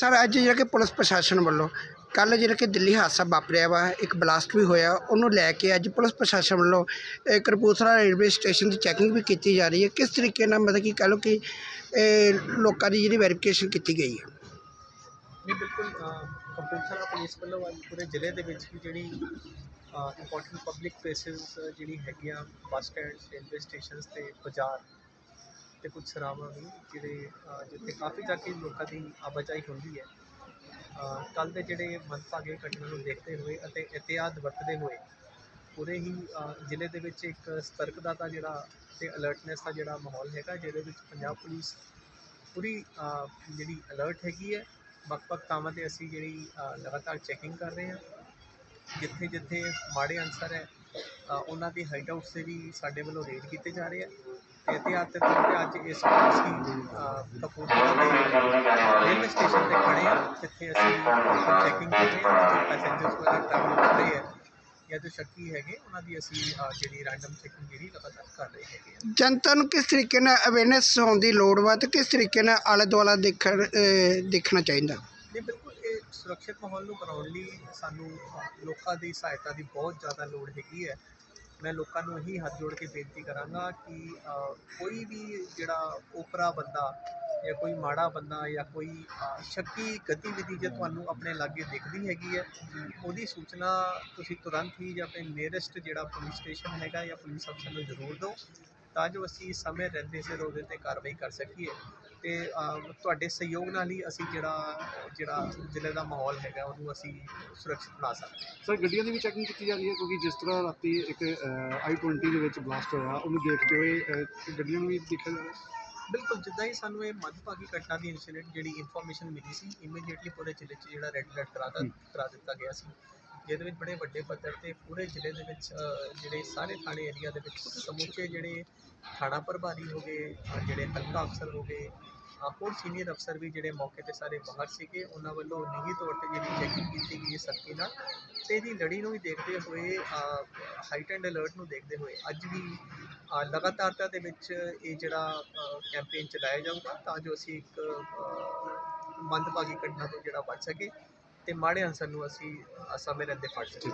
Sir ਅੱਜ ਜਿਹੜਾ ਕਿ ਪੁਲਿਸ ਪ੍ਰਸ਼ਾਸਨ ਵੱਲੋਂ ਕੱਲ ਜਿਹੜਾ ਕਿ ਦਿੱਲੀ ਹਾਦਸਾ ਵਾਪਰਿਆ ਵਾ ਇੱਕ ਬਲਾਸਟ ਵੀ ਹੋਇਆ ਉਹਨੂੰ ਲੈ ਕੇ ਅੱਜ ਪੁਲਿਸ ਪ੍ਰਸ਼ਾਸਨ ਵੱਲੋਂ ਇਹ ਕਪੂਰਥਲਾ ਰੇਲਵੇ ਸਟੇਸ਼ਨ ਦੀ ਚੈਕਿੰਗ ਵੀ ਕੀਤੀ ਜਾ ਰਹੀ ਹੈ। ਕਿਸ ਤਰੀਕੇ ਨਾਲ ਮਤਲਬ ਕਿ ਕਹ ਲਓ ਕਿ ਇਹ ਲੋਕਾਂ ਦੀ ਜਿਹੜੀ ਵੈਰੀਫਿਕੇਸ਼ਨ ਕੀਤੀ ਗਈ ਹੈ? ਨਹੀਂ ਬਿਲਕੁਲ ਅ, ਕਪੂਰਥਲਾ ਪੁਲਿਸ ਵੱਲੋਂ ਅੱਜ ਪੂਰੇ ਜ਼ਿਲ੍ਹੇ ਦੇ ਵਿੱਚ ਵੀ ਜਿਹੜੀ ਇੰਪੋਰਟੈਂਟ ਪਬਲਿਕ ਪਲੇਸਿਸ ਜਿਹੜੀ ਹੈਗੀਆਂ ਬੱਸ ਸਟੈਂਡ ਰੇਲਵੇ ਸਟੇਸ਼ਨਸ ਤੇ ਬਾਜ਼ਾਰ ਤੇ ਕੁਝ ਸਰਾਵਾਂ ਵੀ ਜਿਹੜੇ ਜਿੱਥੇ ਕਾਫੀ ਜਾ ਕੇ ਲੋਕਾਂ ਦੀ ਆਵਾਜਾਈ ਹੁੰਦੀ ਹੈ। ਕੱਲ ਦੇ ਜਿਹੜੇ ਮੰਦਭਾਗੇ ਘਟਨਾ ਨੂੰ ਦੇਖਦੇ ਹੋਏ ਅਤੇ ਇhtiyਾਤ ਵਰਤਦੇ ਹੋਏ ਪੂਰੇ ਹੀ ਜ਼ਿਲ੍ਹੇ ਦੇ ਵਿੱਚ ਇੱਕ ਸਤਰਕਤਾ ਦਾ ਜਿਹੜਾ ਤੇ ਅਲਰਟਨੈਸ ਦਾ ਜਿਹੜਾ ਮਾਹੌਲ ਹੈਗਾ ਜਿਹਦੇ ਵਿੱਚ ਪੰਜਾਬ ਪੁਲਿਸ ਪੂਰੀ ਜਿਹੜੀ ਅਲਰਟ ਹੈਗੀ ਹੈ। ਵੱਖ-ਵੱਖ ਥਾਵਾਂ ਤੇ ਅਸੀਂ ਜਿਹੜੀ ਲਗਾਤਾਰ ਚੈਕਿੰਗ ਕਰ ਰਹੇ ਹਾਂ। ਜਿੱਥੇ ਜਿੱਥੇ ਮਾੜੇ ਅਨਸਰ ਹੈ ਅ, ਉਹਨਾਂ ਦੀ ਹਾਈਡਆਊਟਸ ਤੇ ਵੀ ਸਾਡੇ ਵੱਲੋਂ ਰੇਡ ਕੀਤੇ ਜਾ ਰਹੇ ਆ। ਤੇ ਇhtiyਾਤ ਦੇ ਤੌਰ ਤੇ ਅੱਜ ਇਸ ਵਾਰ ਅਸੀਂ ਕਪੂਰਥਲਾ ਦੇ ਰੇਲਵੇ ਸਟੇਸ਼ਨ ਤੇ ਖੜੇ ਹਾਂ ਜਿੱਥੇ ਅਸੀਂ ਚੈਕਿੰਗ ਕਰ ਰਹੇ ਹਾਂ ਜੋ ਪੈਸੇਂਜਰਸ ਵਗੈਰਾ ਟਰੈਵਲ ਕਰ ਰਹੇ ਆ ਜਾਂ ਜੋ ਸ਼ੱਕੀ ਹੈਗੇ ਉਹਨਾਂ ਦੀ ਅਸੀਂ ਜਿਹੜੀ ਰੈਂਡਮ ਚੈਕਿੰਗ ਜਿਹੜੀ ਲਗਾਤਾਰ ਕਰ ਰਹੇ ਹੈਗੇ ਆ ਜਨਤਾ ਨੂੰ ਕਿਸ ਤਰੀਕੇ ਨਾਲ ਅਵੇਅਰਨੈਸ ਹੋਣ ਦੀ ਲੋੜ ਵਾ ਤੇ ਕਿਸ ਤਰੀਕੇ ਨਾਲ ਆਲੇ ਦੁਆਲਾ ਦੇਖਣ ਅਹ, ਦੇਖਣਾ ਚਾਹੀਦਾ? ਨਹੀਂ ਬਿਲਕੁਲ ਇਹ ਸੁਰੱਖਿਅਤ ਮਾਹੌਲ ਨੂੰ ਬਣਾਉਣ ਲਈ ਸਾਨੂੰ ਲੋਕਾਂ ਦੀ ਸਹਾਇਤਾ ਦੀ ਬਹੁਤ ਜ਼ਿਆਦਾ ਲੋੜ ਹੈਗੀ ਹੈ। ਮੈਂ ਲੋਕਾਂ ਨੂੰ ਇਹੀ ਹੱਥ ਜੋੜ ਕੇ ਬੇਨਤੀ ਕਰਾਂਗਾ ਕਿ ਕੋਈ ਵੀ ਜਿਹੜਾ ਓਪਰਾ ਬੰਦਾ ਜਾਂ ਕੋਈ ਮਾੜਾ ਬੰਦਾ ਜਾਂ ਕੋਈ ਸ਼ੱਕੀ ਗਤੀਵਿਧੀ ਜੇ ਤੁਹਾਨੂੰ ਆਪਣੇ ਲਾਗੇ ਦਿਖਦੀ ਹੈਗੀ ਹੈ, ਉਹਦੀ ਸੂਚਨਾ ਤੁਸੀਂ ਤੁਰੰਤ ਹੀ ਜਾਂ ਆਪਣੇ ਨੀਅਰੈਸਟ ਜਿਹੜਾ ਪੁਲਿਸ ਸਟੇਸ਼ਨ ਹੈਗਾ ਜਾਂ ਪੁਲਿਸ ਅਫਸਰ ਨੂੰ ਜ਼ਰੂਰ ਦਿਓ। ਤਾਂ ਜੋ ਅਸੀਂ ਸਮੇਂ ਰਹਿੰਦੇ ਸਿਰ ਉਹਦੇ ਤੇ ਕਾਰਵਾਈ ਕਰ ਸਕੀਏ ਤੇ ਤੁਹਾਡੇ ਸਹਿਯੋਗ ਨਾਲ ਹੀ ਅਸੀਂ ਜਿਹੜਾ ਜਿਹੜਾ ਜ਼ਿਲ੍ਹੇ ਦਾ ਮਾਹੌਲ ਹੈਗਾ ਉਹਨੂੰ ਅਸੀਂ ਸੁਰੱਖਿਅਤ ਬਣਾ ਸਕਦੇ ਹਾਂ। ਸਰ ਗੱਡੀਆਂ ਦੀ ਵੀ ਚੈਕਿੰਗ ਕੀਤੀ ਜਾ ਰਹੀ ਹੈ ਕਿਉਂਕਿ ਜਿਸ ਤਰ੍ਹਾਂ ਰਾਤੀ ਇੱਕ ਆਈ 20 ਦੇ ਵਿੱਚ ਬਲਾਸਟ ਹੋਇਆ ਉਹਨੂੰ ਦੇਖਦੇ ਹੋਏ ਗੱਡੀਆਂ ਨੂੰ ਵੀ ਦੇਖਿਆ ਜਾ ਰਿਹਾ ਬਿਲਕੁਲ ਜਿੱਦਾਂ ਹੀ ਸਾਨੂੰ ਇਹ ਮੰਦਭਾਗੀ ਘਟਨਾ ਦੀ ਇਨਸੀਡੈਂਟ ਜਿਹੜੀ ਇਨਫੋਰਮੇਸ਼ਨ ਮਿਲੀ ਸੀ ਇਮੀਡੀਏਟਲੀ ਪੂਰੇ ਜ਼ਿਲ੍ਹੇ 'ਚ ਜਿਹੜਾ ਰੈੱਡ ਅਲਰਟ ਕਰਾ ਦਿੱਤਾ ਗਿਆ ਸੀ। ਜਿਹਦੇ ਵਿੱਚ ਬੜੇ ਵੱਡੇ ਪੱਧਰ ਤੇ ਪੂਰੇ ਜ਼ਿਲ੍ਹੇ ਦੇ ਵਿੱਚ ਜਿਹੜੇ ਸਾਰੇ ਥਾਣੇ ਏਰੀਆ ਦੇ ਵਿੱਚ ਸਮੁੱਚੇ ਜਿਹੜੇ ਥਾਣਾ ਪ੍ਰਭਾਰੀ ਹੋ ਗਏ ਜਿਹੜੇ ਹਲਕਾ ਅਫਸਰ ਹੋ ਗਏ ਹੋਰ ਸੀਨੀਅਰ ਅਫਸਰ ਵੀ ਜਿਹੜੇ ਮੌਕੇ ਤੇ ਸਾਰੇ ਬਾਹਰ ਸੀਗੇ ਉਹਨਾਂ ਵੱਲੋਂ ਨਿੱਜੀ ਤੌਰ ਤੇ ਜਿਹੜੀ ਚੈਕਿੰਗ ਕੀਤੀ ਗਈ ਹੈ ਸਖਤੀ ਨਾਲ ਤੇ ਇਹਦੀ ਲੜੀ ਨੂੰ ਵੀ ਦੇਖਦੇ ਹੋਏ ਹਾਈਟ ਐਂਡ ਅਲਰਟ ਨੂੰ ਦੇਖਦੇ ਹੋਏ ਅੱਜ ਵੀ ਅ, ਲਗਾਤਾਰਤਾ ਦੇ ਵਿੱਚ ਇਹ ਜਿਹੜਾ ਕੈਂਪੇਨ ਚਲਾਇਆ ਜਾਊਗਾ ਤਾਂ ਜੋ ਅਸੀਂ ਇੱਕ ਮੰਦਭਾਗੀ ਘਟਨਾ ਤੋਂ ਜਿਹੜਾ ਬਚ ਸਕੇ। ਤੇ ਮਾੜੇ ਅਨਸਰ ਨੂੰ ਅਸੀਂ ਅ, ਸਮੇਂ ਰਹਿੰਦੇ ਫੜ ਸਕੀਏ